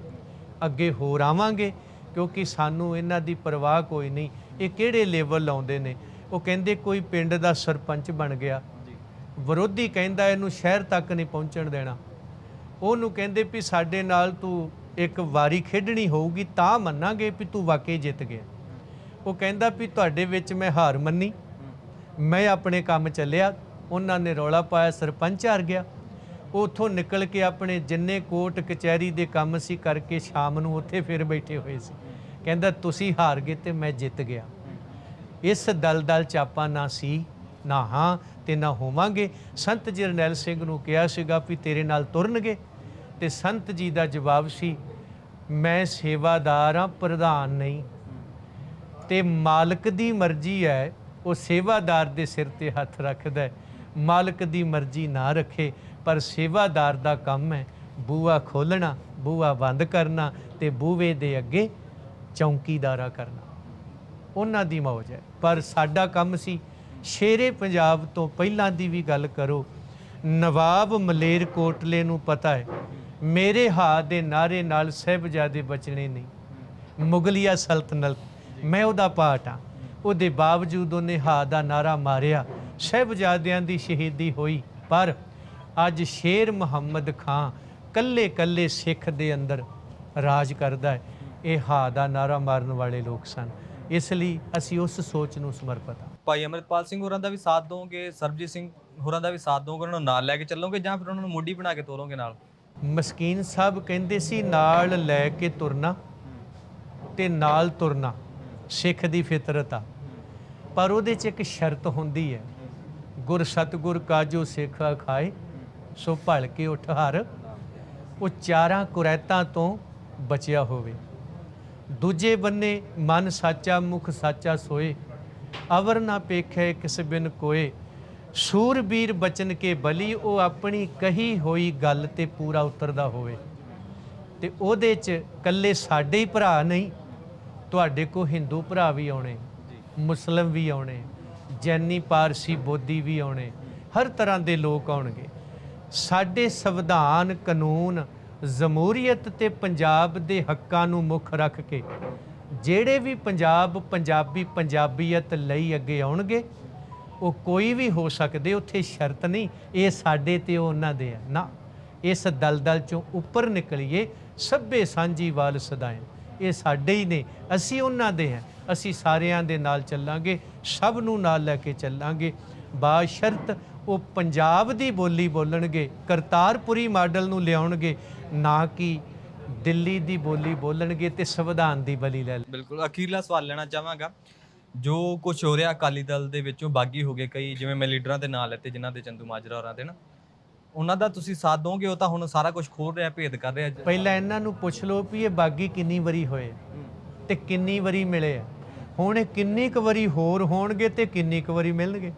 ਅੱਗੇ ਹੋਰ ਆਵਾਂਗੇ ਕਿਉਂਕਿ ਸਾਨੂੰ ਇਹਨਾਂ ਦੀ ਪਰਵਾਹ ਕੋਈ ਨਹੀਂ। ਇਹ ਕਿਹੜੇ ਲੈਵਲ ਲਾਉਂਦੇ ਨੇ? ਉਹ ਕਹਿੰਦੇ ਕੋਈ ਪਿੰਡ ਦਾ ਸਰਪੰਚ ਬਣ ਗਿਆ। ਵਿਰੋਧੀ ਕਹਿੰਦਾ ਇਹਨੂੰ ਸ਼ਹਿਰ ਤੱਕ ਨਹੀਂ ਪਹੁੰਚਣ ਦੇਣਾ। ਉਹਨੂੰ ਕਹਿੰਦੇ ਵੀ ਸਾਡੇ ਨਾਲ ਤੂੰ ਇੱਕ ਵਾਰੀ ਖੇਡਣੀ ਹੋਊਗੀ ਤਾਂ ਮੰਨਾਂਗੇ ਵੀ ਤੂੰ ਵਾਕਈ ਜਿੱਤ ਗਿਆ। ਉਹ ਕਹਿੰਦਾ ਵੀ ਤੁਹਾਡੇ ਵਿੱਚ ਮੈਂ ਹਾਰ ਮੰਨੀ। ਮੈਂ ਆਪਣੇ ਕੰਮ ਚੱਲਿਆ। ਉਹਨਾਂ ਨੇ ਰੌਲਾ ਪਾਇਆ, ਸਰਪੰਚ ਹਾਰ ਗਿਆ। ਉਹ ਉੱਥੋਂ ਨਿਕਲ ਕੇ ਆਪਣੇ ਜਿੰਨੇ ਕੋਟ ਕਚਹਿਰੀ ਦੇ ਕੰਮ ਸੀ ਕਰਕੇ ਸ਼ਾਮ ਨੂੰ ਉੱਥੇ ਫਿਰ ਬੈਠੇ ਹੋਏ ਸੀ। ਕਹਿੰਦਾ, ਤੁਸੀਂ ਹਾਰ ਗਏ ਤੇ ਮੈਂ ਜਿੱਤ ਗਿਆ। ਇਸ ਦਲਦਲ ਚ ਆਪਾਂ ਨਾ ਸੀ, ਨਾ ਹਾਂ ਤੇ ਨਾ ਹੋਵਾਂਗੇ। ਸੰਤ ਜਰਨੈਲ ਸਿੰਘ ਨੂੰ ਕਿਹਾ ਸੀਗਾ ਵੀ ਤੇਰੇ ਨਾਲ ਤੁਰਨਗੇ ਤੇ ਸੰਤ ਜੀ ਦਾ ਜਵਾਬ ਸੀ, ਮੈਂ ਸੇਵਾਦਾਰ ਹਾਂ, ਪ੍ਰਧਾਨ ਨਹੀਂ। ਤੇ ਮਾਲਕ ਦੀ ਮਰਜ਼ੀ ਹੈ, ਉਹ ਸੇਵਾਦਾਰ ਦੇ ਸਿਰ ਤੇ ਹੱਥ ਰੱਖਦਾ ਹੈ। ਮਾਲਕ ਦੀ ਮਰਜ਼ੀ ਨਾ ਰੱਖੇ, ਪਰ ਸੇਵਾਦਾਰ ਦਾ ਕੰਮ ਹੈ ਬੂਆ ਖੋਲਣਾ ਬੂਆ ਬੰਦ ਕਰਨਾ ਤੇ ਬੂਵੇ ਦੇ ਅੱਗੇ ਚੌਂਕੀਦਾਰਾ ਕਰਨਾ। ਉਹਨਾਂ ਦੀ ਮੌਜ ਹੈ। ਪਰ ਸਾਡਾ ਕੰਮ ਸੀ ਸ਼ੇਰੇ ਪੰਜਾਬ ਤੋਂ ਪਹਿਲਾਂ ਦੀ ਵੀ ਗੱਲ ਕਰੋ। ਨਵਾਬ ਮਲੇਰ ਕੋਟਲੇ ਨੂੰ ਪਤਾ ਹੈ, ਮੇਰੇ ਹਾ ਦੇ ਨਾਰੇ ਨਾਲ ਸਹਿਬਜ਼ਾਦੇ ਬਚਣੇ ਨਹੀਂ। ਮੁਗਲਿਆ ਸਲਤਨਤ, ਮੈਂ ਉਹਦਾ ਪਾਟ ਆ ਉਹਦੇ ਬਾਵਜੂਦ ਉਹਨੇ ਹਾ ਦਾ ਨਾਰਾ ਮਾਰਿਆ। ਸਹਿਬਜ਼ਾਦਿਆਂ ਦੀ ਸ਼ਹੀਦੀ ਹੋਈ ਪਰ ਅੱਜ ਸ਼ੇਰ ਮੁਹੰਮਦ ਖਾਂ ਕੱਲੇ ਕੱਲੇ ਸਿੱਖ ਦੇ ਅੰਦਰ ਰਾਜ ਕਰਦਾ ਹੈ। ਇਹ ਹਾ ਦਾ ਨਾਰਾ ਮਾਰਨ ਵਾਲੇ ਲੋਕ ਸਨ। ਇਸ ਲਈ ਅਸੀਂ ਉਸ ਸੋਚ ਨੂੰ ਸਮਰਪਿਤ ਹਾਂ। ਭਾਈ ਅਮਰਿਤਪਾਲ ਸਿੰਘ ਹੋਰਾਂ ਦਾ ਵੀ ਸਾਥ ਦੋਗੇ ਸਰਬਜੀਤ ਸਿੰਘ ਹੋਰਾਂ ਦਾ ਵੀ ਸਾਥ ਦੋਗੇ ਉਹਨਾਂ ਨੂੰ ਨਾਲ ਲੈ ਕੇ ਚੱਲੋਗੇ ਜਾਂ ਫਿਰ ਉਹਨਾਂ ਨੂੰ ਮੋਢੀ ਬਣਾ ਕੇ ਤੋਰੋਗੇ ਨਾਲ? ਮਸਕੀਨ ਸਾਹਿਬ ਕਹਿੰਦੇ ਸੀ ਨਾਲ ਲੈ ਕੇ ਤੁਰਨਾ ਤੇ ਨਾਲ ਤੁਰਨਾ ਸਿੱਖ ਦੀ ਫਿਤਰਤ ਆ। ਪਰ ਉਹਦੇ 'ਚ ਇੱਕ ਸ਼ਰਤ ਹੁੰਦੀ ਹੈ ਗੁਰ ਸਤਗੁਰ ਕਾਜੋ ਸਿੱਖਾ ਖਾਏ, ਸੋ ਭਲ ਕੇ ਉਠ ਹਰ। ਉਹ ਚਾਰਾਂ ਕੁਰੈਤਾਂ ਤੋਂ ਬਚਿਆ ਹੋਵੇ। ਦੂਜੇ ਬੰਨੇ ਮਨ ਸਾਚਾ, ਮੁਖ ਸਾਚਾ ਸੋਏ। ਅਵਰ ਨਾ ਪੇਖੇ ਕਿਸ ਬਿਨ ਕੋਏ। ਸੂਰਬੀਰ ਬਚਨ ਕੇ ਬਲੀ, ਉਹ ਆਪਣੀ ਕਹੀ ਹੋਈ ਗੱਲ ਤੇ ਪੂਰਾ ਉਤਰਦਾ ਹੋਵੇ। ਤੇ ਉਹਦੇ 'ਚ ਕੱਲੇ ਸਾਡੇ ਹੀ ਭਰਾ ਨਹੀਂ, ਤੁਹਾਡੇ ਕੋ ਹਿੰਦੂ ਭਰਾ ਵੀ ਆਉਣੇ, ਮੁਸਲਮ ਵੀ ਆਉਣੇ। ਜੈਨੀ ਪਾਰਸੀ ਬੋਧੀ ਵੀ ਆਉਣੇ, ਹਰ ਤਰ੍ਹਾਂ ਦੇ ਲੋਕ ਆਉਣਗੇ। ਸਾਡੇ ਸੰਵਿਧਾਨ, ਕਾਨੂੰਨ, ਜਮਹੂਰੀਅਤ ਤੇ ਪੰਜਾਬ ਦੇ ਹੱਕਾਂ ਨੂੰ ਮੁੱਖ ਰੱਖ ਕੇ ਜਿਹੜੇ ਵੀ ਪੰਜਾਬ ਪੰਜਾਬੀ ਪੰਜਾਬੀਅਤ ਲਈ ਅੱਗੇ ਆਉਣਗੇ, ਉਹ ਕੋਈ ਵੀ ਹੋ ਸਕਦੇ, ਉੱਥੇ ਸ਼ਰਤ ਨਹੀਂ, ਇਹ ਸਾਡੇ ਤੇ ਉਹ ਉਹਨਾਂ ਦੇ ਆ। ਨਾ, ਇਸ ਦਲਦਲ ਚੋਂ ਉੱਪਰ ਨਿਕਲੀਏ, ਸਭੇ ਸਾਂਝੀ ਵਾਲ ਸਦਾਏ ਇਹ ਸਾਡੇ ਹੀ ਨੇ, ਅਸੀਂ ਉਹਨਾਂ ਦੇ ਹਾਂ ਅਸੀਂ ਸਾਰਿਆਂ ਦੇ ਨਾਲ ਚੱਲਾਂਗੇ ਸਭ ਨੂੰ ਨਾਲ ਲੈ ਕੇ ਚੱਲਾਂਗੇ। ਬਾਸ਼ਰਤ ਉਹ ਪੰਜਾਬ ਦੀ ਬੋਲੀ ਬੋਲਣਗੇ ਕਰਤਾਰਪੁਰੀ ਮਾਡਲ ਨੂੰ ਲਿਆਉਣਗੇ ਨਾ ਕਿ ਦਿੱਲੀ ਦੀ ਬੋਲੀ ਬੋਲਣਗੇ ਤੇ ਸੰਵਿਧਾਨ ਦੀ ਬਲੀ ਲੈ ਬਿਲਕੁਲ ਅਖੀਰਲਾ ਸਵਾਲ ਲੈਣਾ ਚਾਹਾਂਗਾ। ਜੋ ਕੁਝ ਹੋ ਰਿਹਾ ਅਕਾਲੀ ਦਲ ਦੇ ਵਿੱਚੋਂ ਬਾਗੀ ਹੋ ਗਏ ਕਈ ਜਿਵੇਂ ਮੈਂ ਲੀਡਰਾਂ ਦੇ ਨਾਂ ਲੈਤੇ ਜਿਨ੍ਹਾਂ ਦੇ ਚੰਦੂ ਮਾਜਰਾ ਹੋਰਾਂ ਦੇ ਨਾ। ਉਹਨਾਂ ਦਾ ਤੁਸੀਂ ਸਾਥ ਦੋਗੇ ਉਹ ਤਾਂ ਹੁਣ ਸਾਰਾ ਕੁਝ ਖੋਲ ਰਿਹਾ ਭੇਦ ਕਰ ਰਿਹਾ ਪਹਿਲਾਂ ਇਹਨਾਂ ਨੂੰ ਪੁੱਛ ਲਓ ਵੀ ਇਹ ਬਾਗੀ ਕਿੰਨੀ ਵਾਰੀ ਹੋਏ ਤੇ ਕਿੰਨੀ ਵਾਰੀ ਮਿਲੇ ਆ। ਹੁਣ ਇਹ ਕਿੰਨੀ ਕੁ ਵਾਰੀ ਹੋਰ ਹੋਣਗੇ ਤੇ ਕਿੰਨੀ ਕੁ ਵਾਰੀ ਮਿਲਣਗੇ?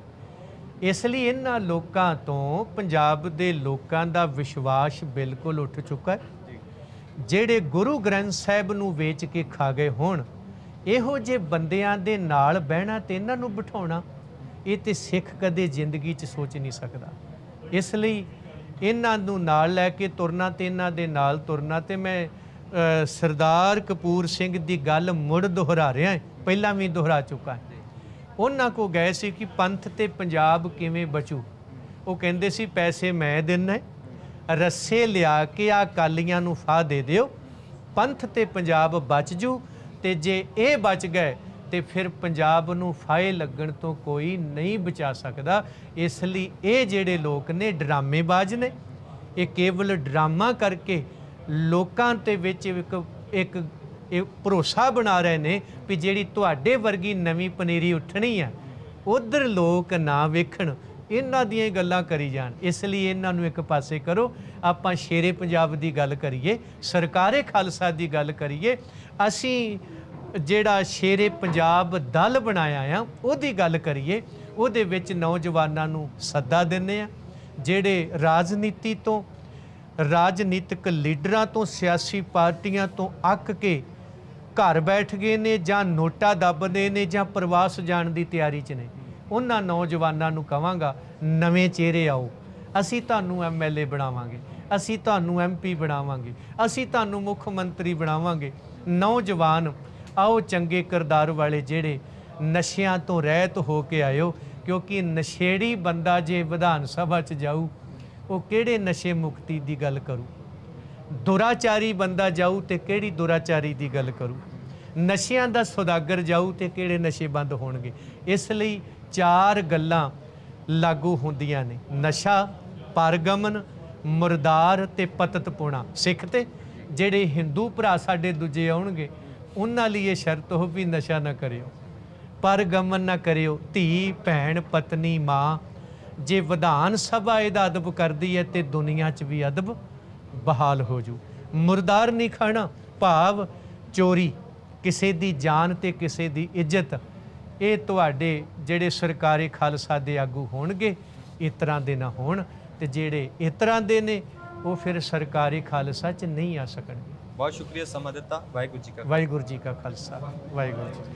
ਇਸ ਲਈ ਇਹਨਾਂ ਲੋਕਾਂ ਤੋਂ ਪੰਜਾਬ ਦੇ ਲੋਕਾਂ ਦਾ ਵਿਸ਼ਵਾਸ ਬਿਲਕੁਲ ਉੱਠ ਚੁੱਕਾ ਹੈ। ਜਿਹੜੇ ਗੁਰੂ ਗ੍ਰੰਥ ਸਾਹਿਬ ਨੂੰ ਵੇਚ ਕੇ ਖਾ ਗਏ ਹੋਣ ਇਹੋ ਜਿਹੇ ਬੰਦਿਆਂ ਦੇ ਨਾਲ ਬਹਿਣਾ ਤੇ ਇਹਨਾਂ ਨੂੰ ਬਿਠਾਉਣਾ ਇਹ ਤੇ ਸਿੱਖ ਕਦੇ ਜ਼ਿੰਦਗੀ 'ਚ ਸੋਚ ਨਹੀਂ ਸਕਦਾ। ਇਸ ਲਈ ਇਹਨਾਂ ਨੂੰ ਨਾਲ ਲੈ ਕੇ ਤੁਰਨਾ ਤੇ ਇਹਨਾਂ ਦੇ ਨਾਲ ਤੁਰਨਾ ਤੇ ਮੈਂ ਸਰਦਾਰ ਕਪੂਰ ਸਿੰਘ ਦੀ ਗੱਲ ਮੁੜ ਦੁਹਰਾ ਰਿਹਾ ਪਹਿਲਾਂ ਵੀ ਦੁਹਰਾ ਚੁੱਕਾ ਹੈ। ਉਹਨਾਂ ਕੋ ਗਏ ਸੀ ਕਿ ਪੰਥ ਤੇ ਪੰਜਾਬ ਕਿਵੇਂ ਬਚੂ। ਉਹ ਕਹਿੰਦੇ ਸੀ, ਪੈਸੇ ਮੈਂ ਦੇਣਾ ਰੱਸੇ ਲਿਆ ਕੇ ਆ ਕਾਲੀਆਂ ਨੂੰ ਫਾਹ ਦੇ ਦਿਓ, ਪੰਥ ਤੇ ਪੰਜਾਬ ਬਚ ਜੂ ਤੇ ਜੇ ਇਹ ਬਚ ਗਏ ਤੇ ਫਿਰ ਪੰਜਾਬ ਨੂੰ ਫਾਇ ਲੱਗਣ ਤੋਂ ਕੋਈ ਨਹੀਂ ਬਚਾ ਸਕਦਾ। ਇਸ ਲਈ ਇਹ ਜਿਹੜੇ ਲੋਕ ਨੇ, ਡਰਾਮੇਬਾਜ਼ ਨੇ, ਇਹ ਕੇਵਲ ਡਰਾਮਾ ਕਰਕੇ ਲੋਕਾਂ ਤੇ ਵਿੱਚ ਇੱਕ ਇੱਕ ਇਹ ਭਰੋਸਾ ਬਣਾ ਰਹੇ ਨੇ ਵੀ ਜਿਹੜੀ ਤੁਹਾਡੇ ਵਰਗੀ ਨਵੀਂ ਪਨੀਰੀ ਉੱਠਣੀ ਆ, ਉਧਰ ਲੋਕ ਨਾ ਵੇਖਣ, ਇਹਨਾਂ ਦੀਆਂ ਗੱਲਾਂ ਕਰੀ ਜਾਣ। ਇਸ ਲਈ ਇਹਨਾਂ ਨੂੰ ਇੱਕ ਪਾਸੇ ਕਰੋ, ਆਪਾਂ ਸ਼ੇਰੇ ਪੰਜਾਬ ਦੀ ਗੱਲ ਕਰੀਏ, ਸਰਕਾਰੇ ਖਾਲਸਾ ਦੀ ਗੱਲ ਕਰੀਏ, ਅਸੀਂ ਜਿਹੜਾ ਸ਼ੇਰੇ ਪੰਜਾਬ ਦਲ ਬਣਾਇਆ ਆ, ਉਹਦੀ ਗੱਲ ਕਰੀਏ, ਉਹਦੇ ਵਿੱਚ ਨੌਜਵਾਨਾਂ ਨੂੰ ਸੱਦਾ ਦਿੰਨੇ ਆ, ਜਿਹੜੇ ਰਾਜਨੀਤੀ ਤੋਂ, ਰਾਜਨੀਤਿਕ ਲੀਡਰਾਂ ਤੋਂ, ਸਿਆਸੀ ਪਾਰਟੀਆਂ ਤੋਂ ਅੱਕ ਕੇ ਘਰ ਬੈਠ ਗਏ ਨੇ ਜਾਂ ਨੋਟਾ ਦੱਬਦੇ ਨੇ ਜਾਂ ਪ੍ਰਵਾਸ ਜਾਣ ਦੀ ਤਿਆਰੀ 'ਚ ਨੇ। ਉਹਨਾਂ ਨੌਜਵਾਨਾਂ ਨੂੰ ਕਵਾਂਗਾ, ਨਵੇਂ ਚਿਹਰੇ ਆਓ। ਅਸੀਂ ਤੁਹਾਨੂੰ ਐਮਐਲਏ ਬਣਾਵਾਂਗੇ। ਅਸੀਂ ਤੁਹਾਨੂੰ ਐਮਪੀ ਬਣਾਵਾਂਗੇ। ਅਸੀਂ ਤੁਹਾਨੂੰ ਮੁੱਖ ਮੰਤਰੀ ਬਣਾਵਾਂਗੇ। ਨੌਜਵਾਨ, ਆਓ ਚੰਗੇ ਕਿਰਦਾਰ ਵਾਲੇ ਜਿਹੜੇ ਨਸ਼ਿਆਂ ਤੋਂ ਰਹਿਤ ਹੋ ਕੇ ਆਇਓ, ਕਿਉਂਕਿ ਨਸ਼ੇੜੀ ਬੰਦਾ ਜੇ ਵਿਧਾਨ ਸਭਾ 'ਚ ਜਾਊ, ਉਹ ਕਿਹੜੇ ਨਸ਼ੇ ਮੁਕਤੀ ਦੀ ਗੱਲ ਕਰੂ? ਦੁਰਾਚਾਰੀ ਬੰਦਾ ਜਾਊ ਤੇ ਕਿਹੜੀ ਦੁਰਾਚਾਰੀ ਦੀ ਗੱਲ ਕਰੂ? ਨਸ਼ਿਆਂ ਦਾ ਸੌਦਾਗਰ ਜਾਊ ਤੇ ਕਿਹੜੇ ਨਸ਼ੇ ਬੰਦ ਹੋਣਗੇ? ਇਸ ਲਈ ਚਾਰ ਗੱਲਾਂ ਲਾਗੂ ਹੁੰਦੀਆਂ ਨੇ। ਨਸ਼ਾ, ਪਰਗਮਨ, ਮੁਰਦਾਰ ਤੇ ਪਤਤਪੁਣਾ। ਸਿੱਖ ਤੇ, ਜਿਹੜੇ ਹਿੰਦੂ ਭਰਾ ਸਾਡੇ ਦੂਜੇ ਆਉਣਗੇ, ਉਹਨਾਂ ਲਈ ਇਹ ਸ਼ਰਤ ਹੋ ਵੀ ਨਸ਼ਾ ਨਾ ਕਰਿਓ। ਪਰਗਮਨ ਨਾ ਕਰਿਓ। ਧੀ, ਭੈਣ, ਪਤਨੀ, ਮਾਂ, ਜੇ ਵਿਧਾਨ ਸਭਾ ਇਹਦਾ ਅਦਬ ਕਰਦੀ ਹੈ ਤੇ ਦੁਨੀਆ 'ਚ ਵੀ ਅਦਬ ਬਹਾਲ ਹੋ ਜੂ। ਮੁਰਦਾਰ ਨਹੀਂ ਖਾਣਾ ਭਾਵ ਚੋਰੀ। ਕਿਸੇ ਦੀ ਜਾਨ ਤੇ ਕਿਸੇ ਦੀ ਇੱਜ਼ਤ। ਇਹ ਤੁਹਾਡੇ ਜਿਹੜੇ ਸਰਕਾਰੀ ਖਾਲਸਾ ਦੇ ਆਗੂ ਹੋਣਗੇ ਇਸ ਤਰ੍ਹਾਂ ਦੇ ਨਾ ਹੋਣ ਤੇ ਜਿਹੜੇ ਇਸ ਤਰ੍ਹਾਂ ਦੇ ਨੇ ਉਹ ਫਿਰ ਸਰਕਾਰੀ ਖਾਲਸਾ 'ਚ ਨਹੀਂ ਆ ਸਕਣਗੇ। ਬਹੁਤ ਸ਼ੁਕਰੀਆ ਸਮਾਂ ਦਿੱਤਾ। ਵਾਹਿਗੁਰੂ ਜੀ ਕਾ ਵਾਹਿਗੁਰੂ ਜੀ ਕਾ ਖਾਲਸਾ। ਵਾਹਿਗੁਰੂ ਜੀ।